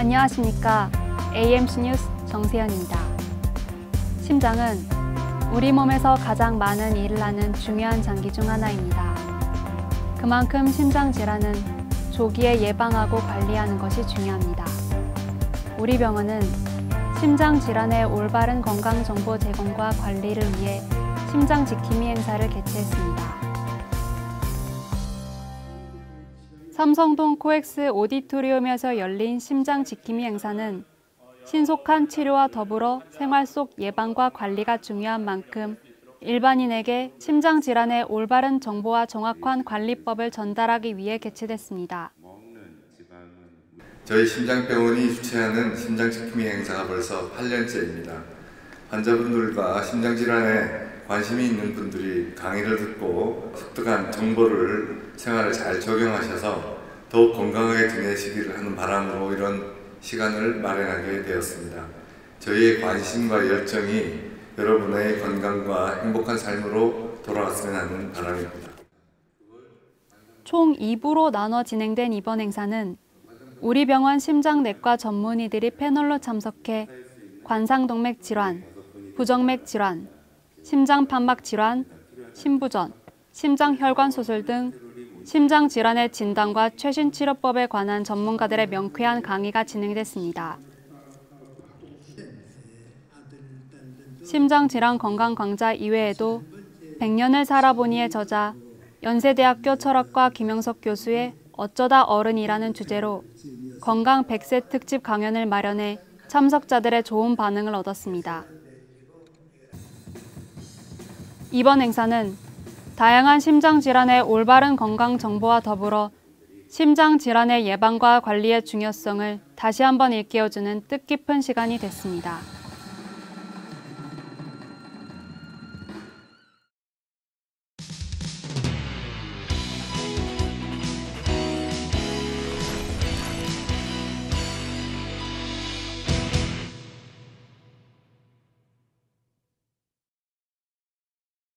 안녕하십니까. AMC 뉴스 정세현입니다. 심장은 우리 몸에서 가장 많은 일을 하는 중요한 장기 중 하나입니다. 그만큼 심장 질환은 조기에 예방하고 관리하는 것이 중요합니다. 우리 병원은 심장 질환의 올바른 건강 정보 제공과 관리를 위해 심장 지킴이 행사를 개최했습니다. 삼성동 코엑스 오디토리움에서 열린 심장 지킴이 행사는 신속한 치료와 더불어 생활 속 예방과 관리가 중요한 만큼 일반인에게 심장 질환의 올바른 정보와 정확한 관리법을 전달하기 위해 개최됐습니다. 저희 심장병원이 주최하는 심장 지킴이 행사가 벌써 8년째입니다. 환자분들과 심장질환에 관심이 있는 분들이 강의를 듣고 습득한 정보를 생활에 잘 적용하셔서 더욱 건강하게 지내시기를 하는 바람으로 이런 시간을 마련하게 되었습니다. 저희의 관심과 열정이 여러분의 건강과 행복한 삶으로 돌아갔으면 하는 바람입니다. 총 2부로 나눠 진행된 이번 행사는 우리 병원 심장내과 전문의들이 패널로 참석해 관상동맥 질환, 부정맥 질환, 심장 판막 질환, 심부전, 심장혈관 수술 등 심장 질환의 진단과 최신 치료법에 관한 전문가들의 명쾌한 강의가 진행됐습니다. 심장 질환 건강 강좌 이외에도 100년을 살아보니의 저자, 연세대학교 철학과 김영석 교수의 어쩌다 어른이라는 주제로 건강 100세 특집 강연을 마련해 참석자들의 좋은 반응을 얻었습니다. 이번 행사는 다양한 심장 질환의 올바른 건강 정보와 더불어 심장 질환의 예방과 관리의 중요성을 다시 한번 일깨워주는 뜻깊은 시간이 됐습니다.